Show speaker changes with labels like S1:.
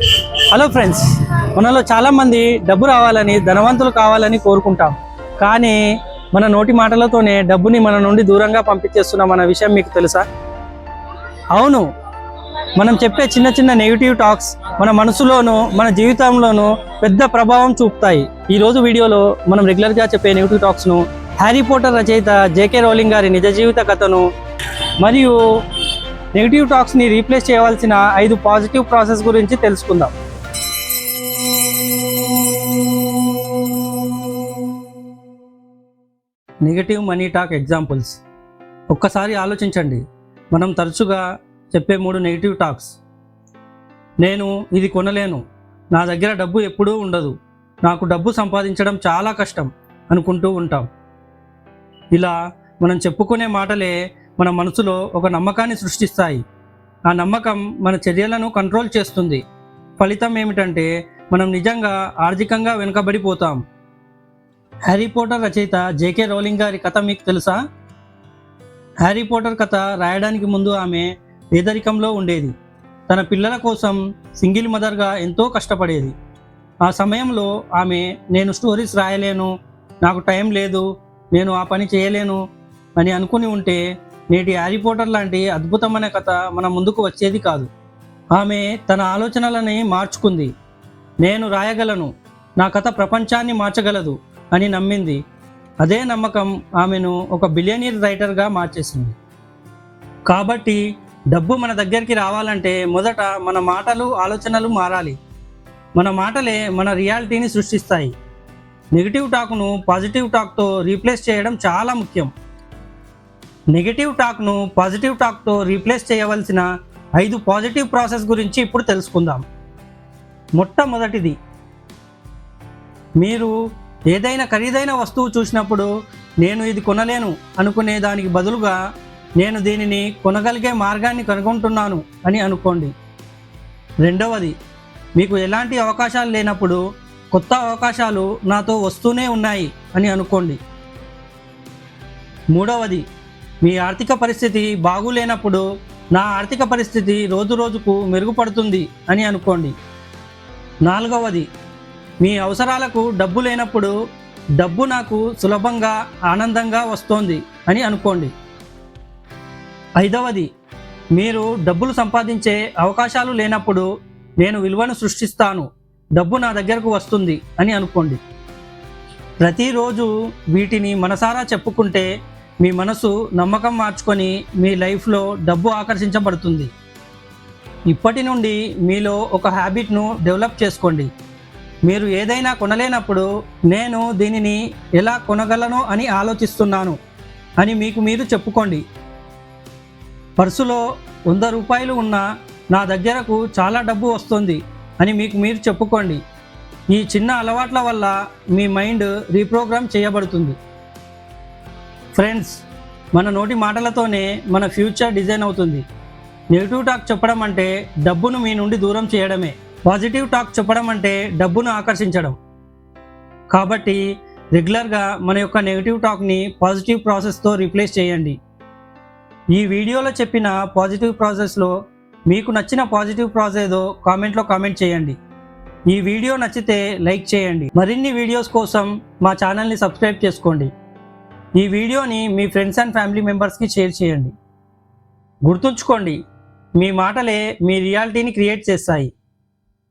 S1: Hello friends మనలో చాలామంది డబ్బు రావాలని ధనవంతులు కావాలని కోరుకుంటాం. కానీ మన నోటి మాటలతోనే డబ్బుని మన నుండి దూరంగా పంపించేస్తున్నాం అన్న విషయం మీకు తెలుసా? అవును మనం చెప్పే చిన్న చిన్న నెగిటివ్ టాక్స్ మన మనసులోనూ మన జీవితంలోనూ పెద్ద ప్రభావం చూపుతాయి. ఈరోజు వీడియోలో మనం రెగ్యులర్గా చెప్పే నెగిటివ్ టాక్స్ను హ్యారీ పోటర్ రచయిత జేకే రోలింగ్ గారి నిజ జీవిత కథను మరియు నెగిటివ్ టాక్స్ని రీప్లేస్ చేయవలసిన ఐదు పాజిటివ్ ప్రాసెస్ గురించి తెలుసుకుందాం. నెగిటివ్ మనీ టాక్ ఎగ్జాంపుల్స్ ఒక్కసారి ఆలోచించండి. మనం తరచుగా చెప్పే మూడు నెగిటివ్ టాక్స్ నేను ఇది కొనలేను. నా దగ్గర డబ్బు ఎప్పుడూ ఉండదు. నాకు డబ్బు సంపాదించడం చాలా కష్టం అనుకుంటూ ఉంటాం. ఇలా మనం చెప్పుకునే మాటలే మన మనసులో ఒక నమ్మకాన్ని సృష్టిస్తాయి. ఆ నమ్మకం మన చర్యలను కంట్రోల్ చేస్తుంది. ఫలితం ఏమిటంటే మనం నిజంగా ఆర్థికంగా వెనుకబడిపోతాం. హ్యారీ పోటర్ రచయిత జేకే రోలింగ్ గారి కథ మీకు తెలుసా? హ్యారీ పోటర్ కథ రాయడానికి ముందు ఆమె పేదరికంలో ఉండేది. తన పిల్లల కోసం సింగిల్ మదర్గా ఎంతో కష్టపడేది. ఆ సమయంలో ఆమె నేను స్టోరీస్ రాయలేను నాకు టైం లేదు నేను ఆ పని చేయలేను అని అనుకుని ఉంటే నేటి హ్యారీ పోటర్ లాంటి అద్భుతమైన కథ మన ముందుకు వచ్చేది కాదు. ఆమె తన ఆలోచనలని మార్చుకుంది. నేను రాయగలను నా కథ ప్రపంచాన్ని మార్చగలదు అని నమ్మింది. అదే నమ్మకం ఆమెను ఒక బిలియనీర్ రైటర్గా మార్చేసింది. కాబట్టి డబ్బు మన దగ్గరికి రావాలంటే మొదట మన మాటలు ఆలోచనలు మారాలి. మన మాటలే మన రియాలిటీని సృష్టిస్తాయి. నెగిటివ్ టాక్ను పాజిటివ్ టాక్తో రీప్లేస్ చేయడం చాలా ముఖ్యం. నెగిటివ్ టాక్ను పాజిటివ్ టాక్తో రీప్లేస్ చేయవలసిన ఐదు పాజిటివ్ ప్రాసెస్ గురించి ఇప్పుడు తెలుసుకుందాం. మొట్టమొదటిది మీరు ఏదైనా ఖరీదైన వస్తువు చూసినప్పుడు నేను ఇది కొనలేను అనుకునే దానికి బదులుగా నేను దీనిని కొనగలిగే మార్గాన్ని కనుగొంటున్నాను అని అనుకోండి. రెండవది మీకు ఎలాంటి అవకాశాలు లేనప్పుడు కొత్త అవకాశాలు నాతో వస్తూనే ఉన్నాయి అని అనుకోండి. మూడవది మీ ఆర్థిక పరిస్థితి బాగులేనప్పుడు నా ఆర్థిక పరిస్థితి రోజు రోజుకు మెరుగుపడుతుంది అని అనుకోండి. నాలుగవది మీ అవసరాలకు డబ్బు లేనప్పుడు డబ్బు నాకు సులభంగా ఆనందంగా వస్తోంది అని అనుకోండి. ఐదవది మీరు డబ్బులు సంపాదించే అవకాశాలు లేనప్పుడు నేను విలువను సృష్టిస్తాను డబ్బు నా దగ్గరకు వస్తుంది అని అనుకోండి. ప్రతిరోజు వీటిని మనసారా చెప్పుకుంటే మీ మనసు నమ్మకం మార్చుకొని మీ లైఫ్లో డబ్బు ఆకర్షించబడుతుంది. ఇప్పటి నుండి మీలో ఒక హ్యాబిట్ను డెవలప్ చేసుకోండి. మీరు ఏదైనా కొనలేనప్పుడు నేను దీనిని ఎలా కొనగలను అని ఆలోచిస్తున్నాను అని మీకు మీరు చెప్పుకోండి. పర్సులో వంద రూపాయలు ఉన్న నా దగ్గరకు చాలా డబ్బు వస్తుంది అని మీకు మీరు చెప్పుకోండి. ఈ చిన్న అలవాట్ల వల్ల మీ మైండ్ రీప్రోగ్రామ్ చేయబడుతుంది. ఫ్రెండ్స్ మన నోటి మాటలతోనే మన ఫ్యూచర్ డిజైన్ అవుతుంది. నెగిటివ్ టాక్ చెప్పడం అంటే డబ్బును మీ నుండి దూరం చేయడమే. పాజిటివ్ టాక్ చెప్పడం అంటే డబ్బును ఆకర్షించడం. కాబట్టి రెగ్యులర్గా మన యొక్క నెగిటివ్ టాక్ని పాజిటివ్ ప్రాసెస్తో రీప్లేస్ చేయండి. ఈ వీడియోలో చెప్పిన పాజిటివ్ ప్రాసెస్లో మీకు నచ్చిన పాజిటివ్ ప్రాసెస్ ఏదో కామెంట్లో కామెంట్ చేయండి. ఈ వీడియో నచ్చితే లైక్ చేయండి. మరిన్ని వీడియోస్ కోసం మా ఛానల్ని సబ్స్క్రైబ్ చేసుకోండి. ఈ వీడియోని మీ ఫ్రెండ్స్ అండ్ ఫ్యామిలీ మెంబర్స్కి షేర్ చేయండి. గుర్తుంచుకోండి మీ మాటలే మీ రియాలిటీని క్రియేట్ చేస్తాయి.